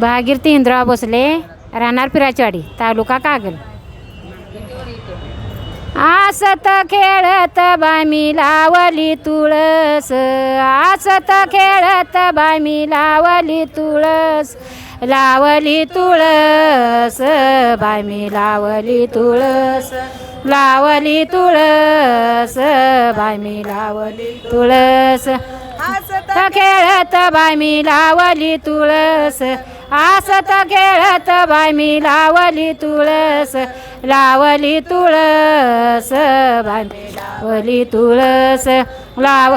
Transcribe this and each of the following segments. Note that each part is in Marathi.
भागीरथी इंद्राव भोसले राहणार पिराचवाडी तालुका कागल. आसत खेळत बामी लावली तुळस आसत खेळत बामी लावली तुळस लावली तुळस बामी लावली तुळस. लावली तुळस बामी लावली तुळस. आसत खेळत बामी लावली तुळस. आसत खेळत बामी लावली तुळस. लावली तुळस बामी लावली तुळस. लाव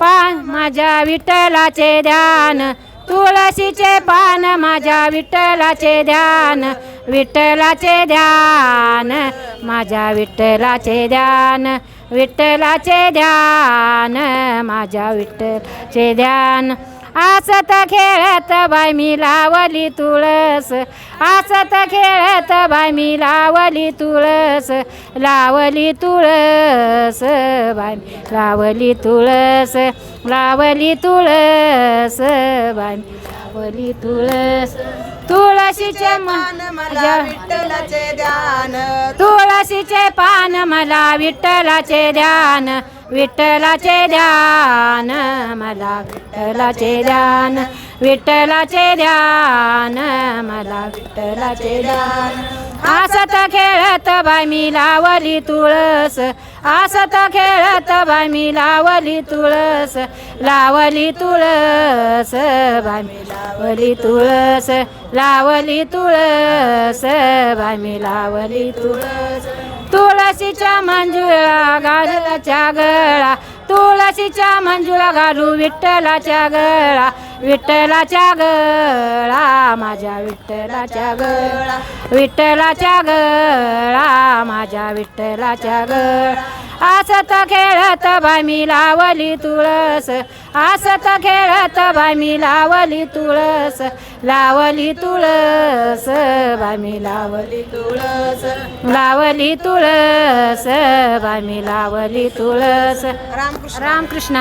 पान माझ्या विठ्ठलाचे ध्यान. तुळशीचे पान माझ्या विठ्ठलाचे ध्यान. विठ्ठलाचे ध्यान माझ्या विठ्ठलाचे ध्यान विठ्ठलाचे ध्यान माझ्या विठ्ठलाचे ध्यान. आसत खेळत बाय मी लावली तुळस आसत खेळत बाय मी लावली तुळस लावली तुळस बाय लावली तुळस लावली तुळस बाय लावली तुळस. तुळशीचे पान मला विठ्ठलाचे ध्यान. तुळशीचे पान मला विठ्ठलाचे ध्यान विठ्ठलाचे ध्यान मला विठ्ठलाचे ध्यान विठ्ठलाचे ध्यान मला विठ्ठलाचे ध्यान. आसत खेळत बाय लावली तुळस. आसत खेळत बाय लावली तुळस. लावली तुळस बाय लावली तुळस. लावली तुळस बाय लावली तुळस. तुळशीच्या मंजुळा गाजलाच्या गळा तुळशीच्या मंजुळा घालू विठ्ठलाच्या गळा. विठ्ठलाच्या गळा माझ्या विठ्ठलाच्या गळा. विठ्ठलाच्या गळा माझ्या विठ्ठलाच्या गळा. आसत खेळत बाय मी लावली तुळस. आसत खेळत बाय मी लावली तुळस. लावली तुळस बाय मी लावली तुळस. लावली तुळस बाय मी लावली तुळस. रामकृष्ण. रामकृष्ण.